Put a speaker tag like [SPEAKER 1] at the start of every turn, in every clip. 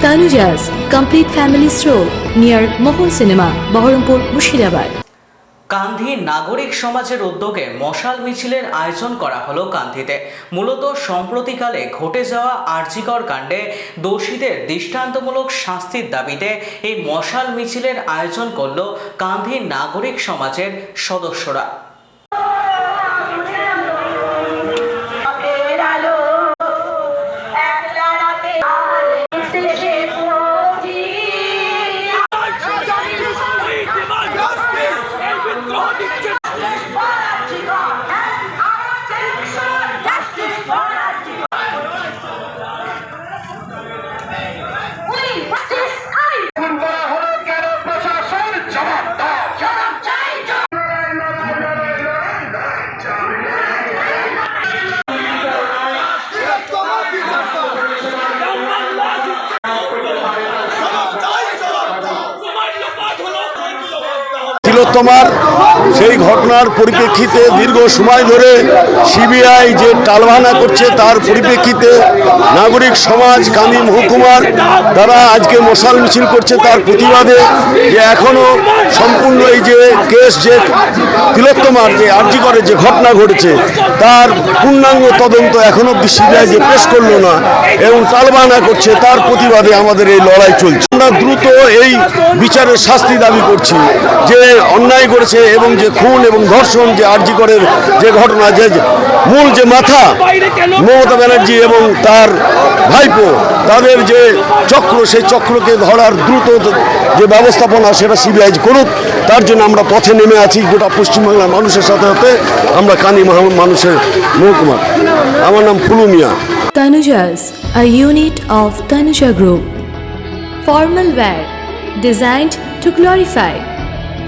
[SPEAKER 1] Tanujas Complete Family Stroll near Mohol Cinema, Baharampur, Mushirabad.
[SPEAKER 2] কান্ধি নাগরিক সমাজের উদ্যোগে মশাল মিছিলের আয়োজন করা হলো কান্ধিতে মূলত সম্প্রতিকালে ঘটে যাওয়া আর্জিকর কাণ্ডে দোষীদের দৃষ্টান্তমূলক শাস্তির দাবিতে এই মশাল মিছিলের আয়োজন করল কান্ধি নাগরিক সমাজের সদস্যরা
[SPEAKER 3] তিলোত্তমার সেই ঘটনার পরিপ্রেক্ষিতে দীর্ঘ সময় ধরে সিবিআই যে টালবাহানা করছে তার পরিপ্রেক্ষিতে নাগরিক সমাজ কান্দি মহকুমার তারা আজকে মশাল মিছিল করছে তার প্রতিবাদে যে এখনও সম্পূর্ণ এই যে কেস যে তিলোত্তমার যে আর্জি করে যে ঘটনা ঘটেছে, তার পূর্ণাঙ্গ তদন্ত এখনও সিবিআই যে পেশ করল না এবং টালবাহানা করছে তার প্রতিবাদে আমাদের এই লড়াই চলছে। আমরা দ্রুত এই বিচারের শাস্তি দাবি করছি যে অন্যায় করেছে এবং যে খুন এবং ধর্ষণ যে আর্জি করের যে ঘটনা যে মূল যে মাথা মমতা ব্যানার্জি এবং তার ভাইপো তাদের যে চক্র সেই চক্রকে ধরার দ্রুত যে ব্যবস্থাপনা সেটা সিবিআই করুক তার জন্য আমরা পথে নেমে আছি গোটা পশ্চিমবাংলার মানুষের সাথে সাথে আমরা কানি মানুষের মহকুমা আমার নাম ফুলু মিয়া
[SPEAKER 1] Tanujas, a unit of Tanuja Group. Formal wear designed to glorify.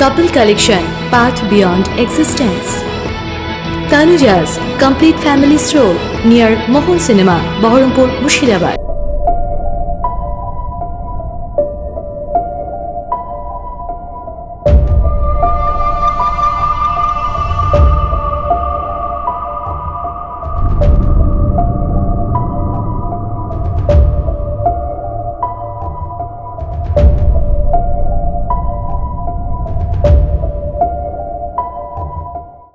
[SPEAKER 1] Couple collection, path beyond existence. Tanujas Complete Family Stroll near Mohan Cinema, Baharampur, Mushirabad.